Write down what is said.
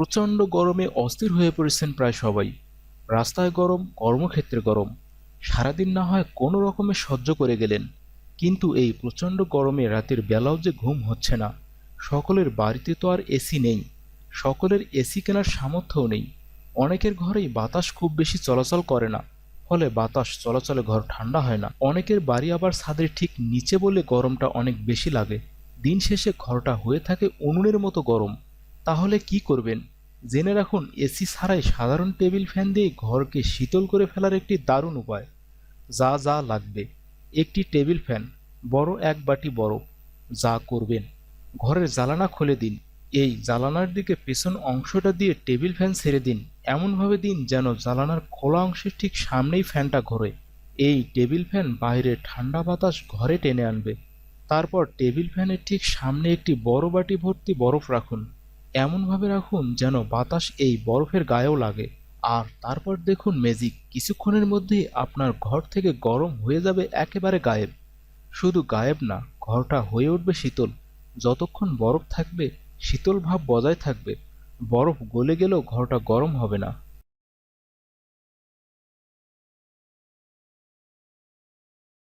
প্রচণ্ড গরমে অস্থির হয়ে পড়েছেন প্রায় সবাই। রাস্তায় গরম, কর্মক্ষেত্রে গরম। সারাদিন না হয় কোনো রকমে সহ্য করে গেলেন। কিন্তু এই প্রচণ্ড গরমে রাতের বেলাও যে ঘুম হচ্ছে না, সকলের বাড়িতে তো আর এসি নেই, সকলের এসি কেনার সামর্থ্যও নেই। অনেকের ঘরেই বাতাস খুব বেশি চলাচল করে না, ফলে বাতাস চলাচলে ঘর ঠান্ডা হয় না। অনেকের বাড়ি আবার ছাদের ঠিক নিচে বলে গরমটা অনেক বেশি লাগে। দিন শেষে ঘরটা হয়ে থাকে উনুনের মতো গরম। তাহলে কি করবেন? জেনে রাখুন, এসি ছাড়াই সাধারণ টেবিল ফ্যান দিয়ে ঘরকে শীতল করে ফেলার একটি দারুণ উপায়। যা যা লাগবে। একটি টেবিল ফ্যান, বড় এক বাটি বরফ। যা করবেন। ঘরের জ্বালানা খুলে দিন। এই জ্বালানার দিকে পেছন অংশটা দিয়ে টেবিল ফ্যান ছেড়ে দিন। এমনভাবে দিন যেন জ্বালানার খোলা অংশের ঠিক সামনেই ফ্যানটা ঘোরে। এই টেবিল ফ্যান বাইরে ঠান্ডা বাতাস ঘরে টেনে আনবে। তারপর টেবিল ফ্যানের ঠিক সামনে একটি বড় বাটি ভর্তি বরফ রাখুন। এমনভাবে রাখুন যেন বাতাস এই বরফের গায়েও লাগে। আর তারপর দেখুন ম্যাজিক কিছুক্ষণের মধ্যেই আপনার ঘর থেকে গরম হয়ে যাবে একেবারে গায়েব। শুধু গায়েব না, ঘরটা হয়ে উঠবে শীতল। যতক্ষণ বরফ থাকবে, শীতল ভাব বজায় থাকবে। বরফ গলে গেলেও ঘরটা গরম হবে না।